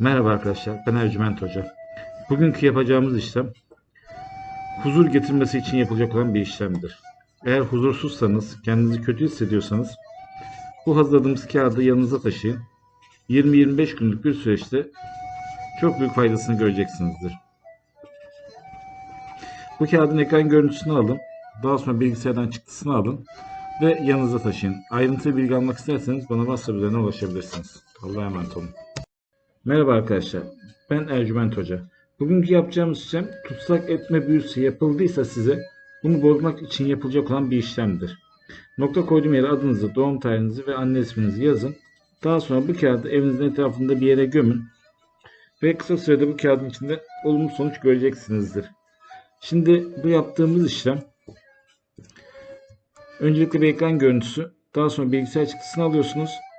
Merhaba arkadaşlar, ben Ercüment Hoca. Bugünkü yapacağımız işlem, huzur getirmesi için yapılacak olan bir işlemdir. Eğer huzursuzsanız, kendinizi kötü hissediyorsanız, bu hazırladığımız kağıdı yanınıza taşıyın. 20-25 günlük bir süreçte çok büyük faydasını göreceksinizdir. Bu kağıdın ekran görüntüsünü alın, daha sonra bilgisayardan çıktısını alın ve yanınıza taşıyın. Ayrıntılı bilgi almak isterseniz bana WhatsApp üzerinden ulaşabilirsiniz. Allah'a emanet olun. Merhaba arkadaşlar. Ben Ercüment Hoca. Bugünkü yapacağımız işlem tutsak etme büyüsü yapıldıysa size bunu bozmak için yapılacak olan bir işlemdir. Nokta koyduğum yere adınızı, doğum tarihinizi ve anne isminizi yazın. Daha sonra bu kağıdı evinizin etrafında bir yere gömün. Ve kısa sürede bu kağıdın içinde olumlu sonuç göreceksinizdir. Şimdi bu yaptığımız işlem öncelikle bir ekran görüntüsü, daha sonra bilgisayar çıktısını alıyorsunuz.